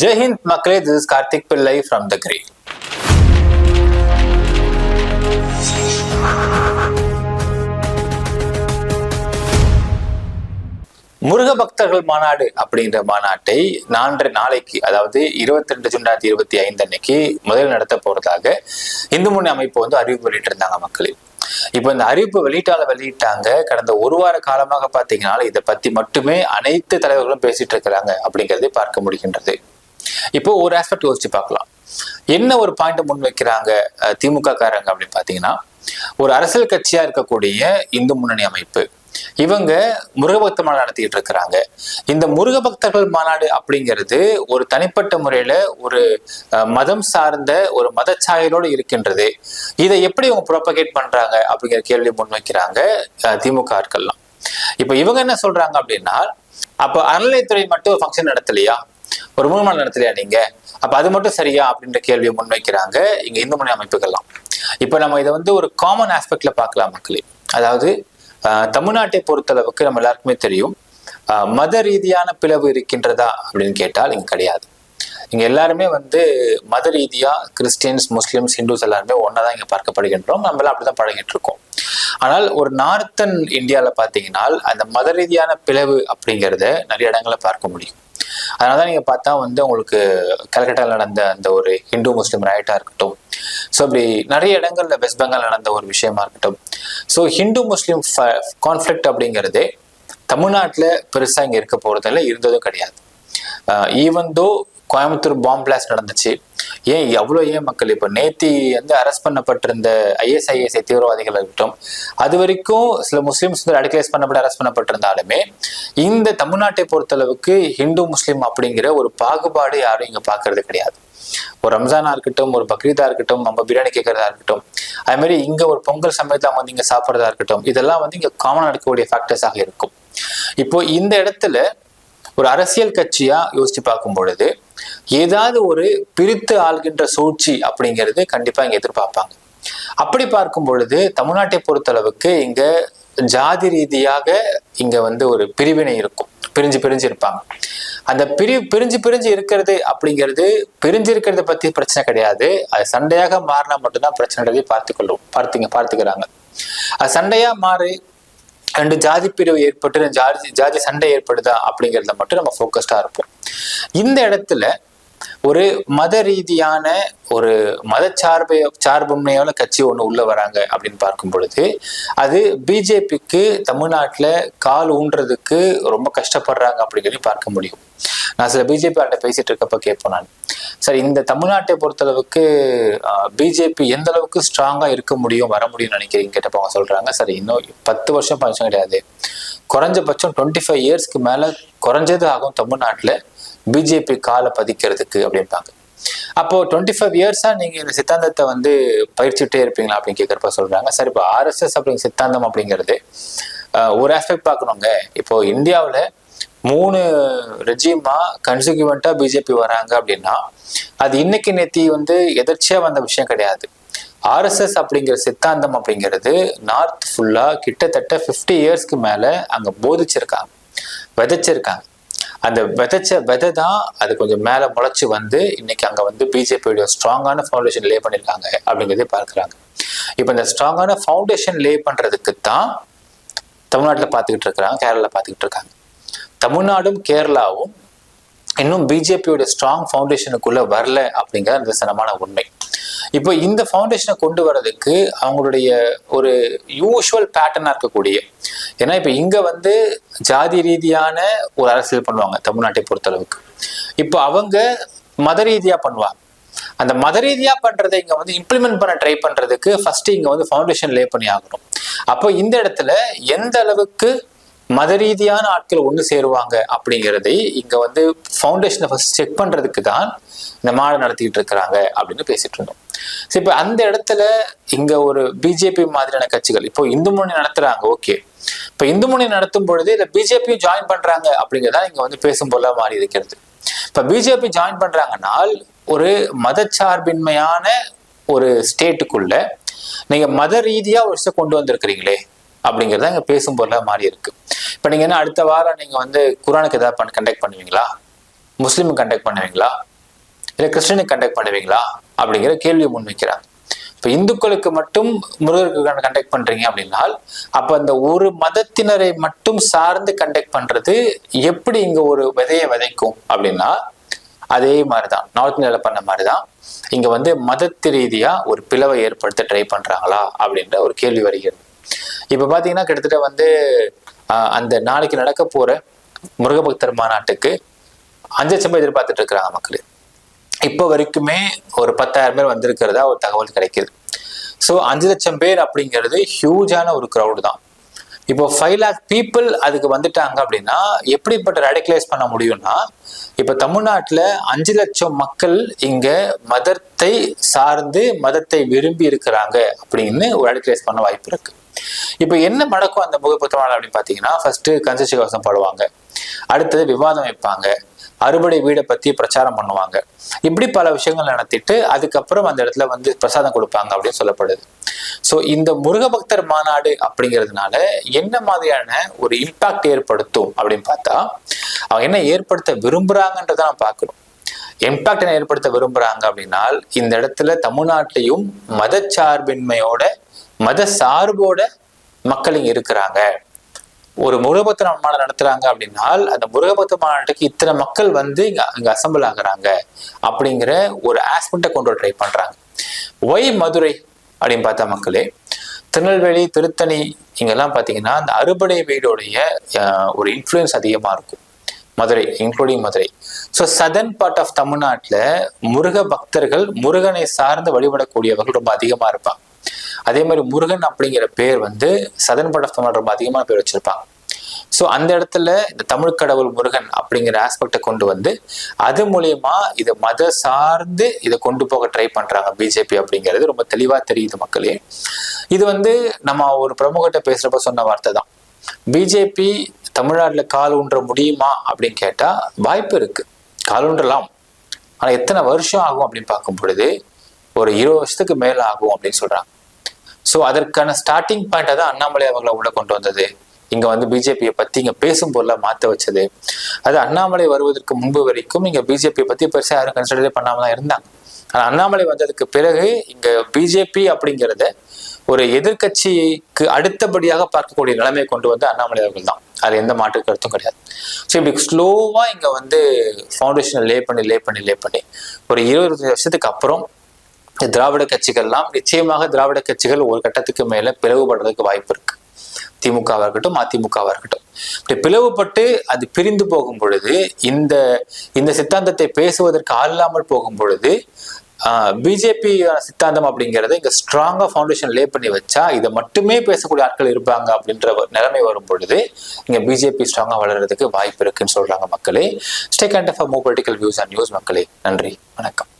ஜெய்ஹிந்த் மக்களே this is Karthik பிள்ளை from the grey Muruga பக்தர்கள் மாநாடு அப்படின்ற மாநாட்டை நான்கு நாளைக்கு அதாவது இருபத்தி ரெண்டு ரெண்டாயிரத்தி இருபத்தி ஐந்து அன்னைக்கு முதல் நடத்த போறதாக இந்து முன்னணி அமைப்பு வந்து அறிவிப்பு வெளியிட்டிருந்தாங்க மக்களே. இப்போ இந்த அறிவிப்பு வெளியிட்டால வெளியிட்டாங்க. கடந்த ஒரு வார காலமாக பார்த்தீங்கன்னா இதை பத்தி மட்டுமே அனைத்து தலைவர்களும் பேசிட்டு இருக்கிறாங்க அப்படிங்கிறதை பார்க்க முடிகின்றது. இப்போ ஒரு ஆஸ்பெக்ட் யோசிச்சு பார்க்கலாம். என்ன ஒரு பாயிண்ட் முன் வைக்கிறாங்க திமுக காரங்க அப்படின்னு பார்த்தீங்கன்னா ஒரு அரசியல் கட்சியா இருக்கக்கூடிய இந்து முன்னணி அமைப்பு இவங்க முருகபக்த மாநாடு நடத்திட்டு இருக்கிறாங்க. இந்த முருகபக்தர்கள் மாநாடு அப்படிங்கிறது ஒரு தனிப்பட்ட முறையில ஒரு அஹ், மதம் சார்ந்த ஒரு மதச்சாயலோடு இருக்கின்றது. இதை எப்படி இவங்க ப்ரோபகேட் பண்றாங்க அப்படிங்கிற கேள்வி முன்வைக்கிறாங்க அஹ், திமுக ஆட்கள்லாம். இப்ப இவங்க என்ன சொல்றாங்க அப்படின்னா அப்ப அறநிலையத்துறை மட்டும் ஃபங்க்ஷன் நடத்தலையா? ஒரு மூணு நாள் நடத்தலையா நீங்க? அப்ப அது மட்டும் சரியா? அப்படின்ற கேள்வியை முன்வைக்கிறாங்க இங்க இந்து மொழி அமைப்புகள்லாம். இப்ப நம்ம இதை வந்து ஒரு காமன் ஆஸ்பெக்ட்ல பார்க்கலாம் மக்களே. அதாவது தமிழ்நாட்டை பொறுத்தளவுக்கு நம்ம எல்லாருக்குமே தெரியும். மத ரீதியான பிளவு இருக்கின்றதா அப்படின்னு கேட்டால் இங்க கிடையாது. இங்க எல்லாருமே வந்து மத ரீதியா கிறிஸ்டியன்ஸ் முஸ்லிம்ஸ் ஹிந்துஸ் எல்லாருமே ஒன்னாதான் இங்க பார்க்கப்படுகின்றோம். நம்ம எல்லாம் அப்படிதான் பழகிட்டு இருக்கோம். ஆனால் ஒரு நார்த்தன் இந்தியாவில் பார்த்தீங்கன்னா அந்த மத ரீதியான பிளவு அப்படிங்கிறத நிறைய இடங்களை பார்க்க முடியும். அதனால தான் நீங்கள் பார்த்தா வந்து உங்களுக்கு கல்கட்டாவில் நடந்த அந்த ஒரு இந்து முஸ்லீம் ரைட்டாக இருக்கட்டும். ஸோ அப்படி நிறைய இடங்கள்ல வெஸ்ட் பெங்கால் நடந்த ஒரு விஷயமா இருக்கட்டும். ஸோ ஹிந்து முஸ்லீம் கான்ஃப்ளிக்ட் அப்படிங்கிறதே தமிழ்நாட்டில் பெருசாக இங்கே இருக்க போகிறதில்ல இருந்ததும் கிடையாது. ஈவன் தோ கோயம்புத்தூர் பாம்பு பிளாஸ்ட் நடந்துச்சு. ஏன் எவ்வளோ ஏன் மக்கள் இப்போ நேத்தி வந்து அரெஸ்ட் பண்ணப்பட்டிருந்த ஐஎஸ்ஐஎஸ்ஐ தீவிரவாதிகள் இருக்கட்டும் அது வரைக்கும் சில முஸ்லீம்ஸ் வந்து அடிக்கலைஸ் பண்ணப்பட்டு அரெஸ்ட் பண்ணப்பட்டிருந்தாலுமே இந்த தமிழ்நாட்டை பொறுத்தளவுக்கு ஹிந்து முஸ்லீம் அப்படிங்கிற ஒரு பாகுபாடு யாரும் இங்கே பார்க்கறது கிடையாது. ஒரு ரம்ஜானா இருக்கட்டும் ஒரு பக்ரீதா இருக்கட்டும் நம்ம பிரியாணி கேட்கறதா இருக்கட்டும் அது மாதிரி இங்க ஒரு பொங்கல் சமயத்தில் அவங்க வந்து இங்க சாப்பிட்றதா இருக்கட்டும் இதெல்லாம் வந்து இங்க காமன் நடக்கக்கூடிய ஃபேக்டர்ஸாக இருக்கும். இப்போ இந்த இடத்துல ஒரு அரசியல் கட்சியா யோசிச்சு பார்க்கும் பொழுது ஏதாவது ஒரு பிரித்து ஆள்கின்ற சூழ்ச்சி அப்படிங்கிறது கண்டிப்பா இங்க எதிர்பார்ப்பாங்க. அப்படி பார்க்கும் பொழுது தமிழ்நாட்டை பொறுத்தளவுக்கு இங்க ஜாதி ரீதியாக இங்க வந்து ஒரு பிரிவினை இருக்கும். பிரிஞ்சு பிரிஞ்சு இருப்பாங்க. அந்த பிரி பிரிஞ்சு பிரிஞ்சு இருக்கிறது அப்படிங்கிறது பிரிஞ்சு இருக்கிறத பத்தி பிரச்சனை கிடையாது. அது சண்டையாக மாறினா மட்டும்தான் பிரச்சனைன்றதை பார்த்துக்கொள்ளும் பார்த்துங்க பார்த்துக்கிறாங்க. அது சண்டையா மாறி ரெண்டு ஜாதி பிரிவு ஏற்பட்டு ரெண்டு ஜாதி ஜாதி சண்டை ஏற்படுதா அப்படிங்கிறத மட்டும் நம்ம ஃபோக்கஸ்டா இருப்போம். இந்த இடத்துல ஒரு மத ரீதியான ஒரு மத சார்பை சார்புமையான கட்சி ஒன்று உள்ள வராங்க அப்படின்னு பார்க்கும் பொழுது அது பிஜேபிக்கு தமிழ்நாட்டில் கால் ஊன்றதுக்கு ரொம்ப கஷ்டப்படுறாங்க அப்படிங்கிறதையும் பார்க்க முடியும். நான் சில பிஜேபி ஆள்கிட்ட பேசிட்டு இருக்கப்ப கேட்போம் நான். சார் இந்த தமிழ்நாட்டை பொறுத்தளவுக்கு பிஜேபி எந்த அளவுக்கு ஸ்ட்ராங்கா இருக்க முடியும் வர முடியும்னு நினைக்கிறீங்க கேட்டப்ப அவங்க சொல்றாங்க. சார் இன்னும் பத்து வருஷம் பஞ்சம் கிடையாது. குறைஞ்சபட்சம் டுவெண்ட்டி ஃபைவ் இயர்ஸ்க்கு மேல குறைஞ்சது ஆகும் தமிழ்நாட்டில் பிஜேபி காலை பதிக்கிறதுக்கு அப்படின்பாங்க அப்போ டுவெண்ட்டி ஃபைவ் இயர்ஸா நீங்க இந்த சித்தாந்தத்தை வந்து பயிற்சிட்டே இருப்பீங்களா அப்படின்னு கேட்கறப்ப சொல்றாங்க. சார் இப்போ ஆர்எஸ்எஸ் அப்படிங்கிற சித்தாந்தம் அப்படிங்கிறது ஒரு ஆஸ்பெக்ட் பார்க்கணுங்க. இப்போ இந்தியாவில் மூணு ரெஜிமா கன்சிக்யூவெண்டா பிஜேபி வராங்க அப்படின்னா அது இன்னைக்கு நேத்தி வந்து எதர்ச்சியா வந்த விஷயம் கிடையாது. ஆர்எஸ்எஸ் அப்படிங்கிற சித்தாந்தம் அப்படிங்கிறது நார்த் ஃபுல்லா கிட்டத்தட்ட 50 இயர்ஸ்க்கு மேல அங்க போதிச்சிருக்காங்க விதைச்சிருக்காங்க. அந்த விதைச்ச விதை தான் அது கொஞ்சம் மேல முளைச்சு வந்து இன்னைக்கு அங்க வந்து பிஜேபியோட ஸ்ட்ராங்கான ஃபவுண்டேஷன் லே பண்ணிருக்காங்க அப்படிங்கிறதே பார்க்குறாங்க. இப்போ இந்த ஸ்ட்ராங்கான ஃபவுண்டேஷன் லே பண்றதுக்கு தான் தமிழ்நாட்டில் பார்த்துக்கிட்டு இருக்கிறாங்க கேரளாவில் பார்த்துக்கிட்டு இருக்காங்க. தமிழ்நாடும் கேரளாவும் இன்னும் பிஜேபியோட ஸ்ட்ராங் ஃபவுண்டேஷனுக்குள்ள வரல அப்படிங்கிற நிதர்சனமான உண்மை. இப்போ இந்த ஃபவுண்டேஷனை கொண்டு வர்றதுக்கு அவங்களுடைய ஒரு யூஷுவல் பேட்டர்னா இருக்கக்கூடிய ஏன்னா இப்போ இங்க வந்து ஜாதி ரீதியான ஒரு அரசியல் பண்ணுவாங்க தமிழ்நாட்டை பொறுத்தளவுக்கு. இப்போ அவங்க மத ரீதியா பண்ணுவாங்க. அந்த மத ரீதியா பண்றதை இங்க வந்து இம்ப்ளிமெண்ட் பண்ண ட்ரை பண்றதுக்கு ஃபர்ஸ்ட் இங்க வந்து ஃபவுண்டேஷன் லே பண்ணி ஆகணும் அப்போ இந்த இடத்துல எந்த அளவுக்கு மத ரீதியான ஆட்கள் ஒன்று சேருவாங்க அப்படிங்கிறதை இங்க வந்து ஃபவுண்டேஷனை ஃபர்ஸ்ட் செக் பண்றதுக்கு தான் இந்த மாடை நடத்திட்டு இருக்கிறாங்க அப்படின்னு பேசிட்டு இருந்தோம். சரி இப்போ அந்த இடத்துல இங்க ஒரு பிஜேபி மாதிரியான கட்சிகள் இப்போ இந்து முன்னணி நடத்துறாங்க ஓகே இப்போ இந்து முன்னணி நடத்தும் பொழுது இல்ல பிஜேபியும் ஜாயின் பண்றாங்க அப்படிங்கிறதா இங்க வந்து பேசும் போல மாறி இருக்கிறது. இப்ப பிஜேபி ஜாயின் பண்றாங்கன்னால் ஒரு மதச்சார்பின்மையான ஒரு ஸ்டேட்டுக்குள்ள நீங்க மத ரீதியா ஒரு விஷயம் கொண்டு வந்திருக்கிறீங்களே அப்படிங்கிறத இங்க பேசும் பொருளா மாறி இருக்கு. இப்ப நீங்க என்ன அடுத்த வாரம் நீங்க வந்து குரானுக்கு ஏதாவது பண்ண கண்டக்ட் பண்ணுவீங்களா? முஸ்லீமுக்கு கண்டக்ட் பண்ணுவீங்களா? இல்லை கிறிஸ்டினுக்கு கண்டக்ட் பண்ணுவீங்களா? அப்படிங்கிற கேள்வியை முன்வைக்கிறாங்க இப்போ இந்துக்களுக்கு மட்டும் முருகருக்கு கண்டக்ட் பண்றீங்க அப்படின்னால் அப்ப அந்த ஒரு மதத்தினரை மட்டும் சார்ந்து கண்டக்ட் பண்றது எப்படி இங்க ஒரு விதையை விதைக்கும் அப்படின்னா அதே மாதிரிதான் நார்த் இந்தியாவில் பண்ண மாதிரிதான் இங்க வந்து மதத்து ரீதியா ஒரு பிளவை ஏற்படுத்த ட்ரை பண்றாங்களா அப்படின்ற ஒரு கேள்வி வருகிறது. இப்போ பார்த்தீங்கன்னா கிட்டத்தட்ட வந்து ஆஹ், அந்த நாளைக்கு நடக்க போற முருகபக்தர் மாநாட்டுக்கு அஞ்சு லட்சம் பேர் எதிர்பார்த்துட்டு இருக்கிறாங்க மக்கள். இப்போ வரைக்குமே ஒரு பத்தாயிரம் பேர் வந்திருக்கிறதா ஒரு தகவல் கிடைக்குது. ஸோ அஞ்சு லட்சம் பேர் அப்படிங்கிறது ஹியூஜான ஒரு க்ரௌடு தான். இப்போ ஃபைவ் லேக் பீப்புள் அதுக்கு வந்துட்டாங்க அப்படின்னா எப்படிப்பட்ட ரேடிகலைஸ் பண்ண முடியும்னா இப்போ தமிழ்நாட்டில் அஞ்சு லட்சம் மக்கள் இங்க மதத்தை சார்ந்து மதத்தை விரும்பி இருக்கிறாங்க அப்படின்னு ஒரு ரேடிகலைஸ் பண்ண வாய்ப்பு இருக்கு. இப்போ என்ன நடக்கும் அந்த முகப்புத்தமான அப்படின்னு பார்த்தீங்கன்னா ஃபர்ஸ்ட் கன்சசி கவசம் பாடுவாங்க. அடுத்தது விவாதம் வைப்பாங்க. அறுபடை வீடை பத்தி பிரச்சாரம் பண்ணுவாங்க. இப்படி பல விஷயங்கள் நடத்திட்டு அதுக்கப்புறம் அந்த இடத்துல வந்து பிரசாதம் கொடுப்பாங்க அப்படின்னு சொல்லப்படுது. ஸோ இந்த முருகபக்தர் மாநாடு அப்படிங்கிறதுனால என்ன மாதிரியான ஒரு இம்பாக்ட் ஏற்படுத்தும் அப்படின்னு பார்த்தா அவங்க என்ன ஏற்படுத்த விரும்புறாங்கன்றதை நான் பார்க்கணும். இம்பாக்ட் என்ன ஏற்படுத்த விரும்புறாங்க அப்படின்னா இந்த இடத்துல தமிழ்நாட்டையும் மதச்சார்பின்மையோட மத சார்போட மக்கள் இங்க இருக்கிறாங்க. ஒரு முருகபக்த மாநாடு நடத்துறாங்க அப்படின்னால் அந்த முருகபக்த மாநாட்டுக்கு இத்தனை மக்கள் வந்து இங்க இங்க அசம்பிள் ஆகுறாங்க அப்படிங்கிற ஒரு ஆஸ்பெக்டை கொண்டு வர ட்ரை பண்றாங்க. ஒய் மதுரை அப்படின்னு பார்த்தா மக்களே திருநெல்வேலி திருத்தணி இங்கெல்லாம் பார்த்தீங்கன்னா அந்த அறுபடை வீடுடைய ஒரு இன்ஃப்ளூயன்ஸ் அதிகமாக இருக்கும். Madurai including Madurai. So southern part of தமிழ்நாட்டில் முருக பக்தர்கள் முருகனை சார்ந்து வழிபடக்கூடியவர்கள் ரொம்ப அதிகமாக இருப்பாங்க. அதே மாதிரி முருகன் அப்படிங்கிற பேர் வந்து சதன் பார்ட் ரொம்ப அதிகமான பேர் வச்சிருப்பாங்க. ஸோ அந்த இடத்துல இந்த தமிழ் கடவுள் முருகன் அப்படிங்கிற ஆஸ்பெக்டை கொண்டு வந்து அது மூலியமா இதை மத சார்ந்து இதை கொண்டு போக ட்ரை பண்றாங்க பிஜேபி அப்படிங்கிறது. ரொம்ப தெளிவா தெரியுது மக்களே. இது வந்து நம்ம ஒரு பிரமுகர்கிட்ட பேசுறப்ப சொன்ன வார்த்தை தான். பிஜேபி தமிழ்நாட்டில் கால் ஊன்ற முடியுமா அப்படின்னு கேட்டா வாய்ப்பு இருக்கு. கால் ஊன்றலாம். ஆனால் எத்தனை வருஷம் ஆகும் அப்படின்னு பார்க்கும் பொழுது ஒரு இருபது வருஷத்துக்கு மேல ஆகும் அப்படின்னு சொல்றாங்க. ஸோ அதற்கான ஸ்டார்டிங் பாயிண்டை தான் அண்ணாமலை அவங்களை உள்ள கொண்டு வந்தது. இங்க வந்து பிஜேபியை பத்தி இங்க பேசும் பொருளை மாத்த வச்சது. அது அண்ணாமலை வருவதற்கு முன்பு வரைக்கும் இங்க பிஜேபியை பத்தி பெருசா யாரும் கன்சிடரே பண்ணாம தான் இருந்தாங்க. ஆனா அண்ணாமலை வந்ததுக்கு பிறகு இங்க பிஜேபி அப்படிங்கிறத ஒரு எதிர்க்கட்சிக்கு அடுத்தபடியாக பார்க்கக்கூடிய நிலைமையை கொண்டு வந்து அண்ணாமலை அவர்கள் தான். அது எந்த மாற்று கருத்தும் கிடையாது. ஸோ இப்படி ஸ்லோவாக இங்கே வந்து ஃபவுண்டேஷனை லே பண்ணி லே பண்ணி லே பண்ணி ஒரு இருபது வருஷத்துக்கு அப்புறம் திராவிட கட்சிகள்லாம் நிச்சயமாக திராவிட கட்சிகள் ஒரு கட்டத்துக்கு மேல பிளவுபடுறதுக்கு வாய்ப்பு இருக்கு. திமுகவாக இருக்கட்டும் அதிமுகவாக இருக்கட்டும். இப்படி பிளவுபட்டு அது பிரிந்து போகும் பொழுது இந்த இந்த சித்தாந்தத்தை பேசுவதற்கு ஆள் இல்லாமல் போகும் பொழுது பிஜேபி சித்தாந்தம் அப்படிங்கிறத இங்க ஸ்ட்ராங்கா ஃபவுண்டேஷன் லே பண்ணி வச்சா இதை மட்டுமே பேசக்கூடிய ஆட்கள் இருப்பாங்க அப்படின்ற ஒரு நிலைமை வரும் பொழுது இங்க பிஜேபி ஸ்ட்ராங்கா வளர்றதுக்கு வாய்ப்பு இருக்குன்னு சொல்றாங்க மக்களே. Stay tuned for more political views and news மக்களே. நன்றி. வணக்கம்.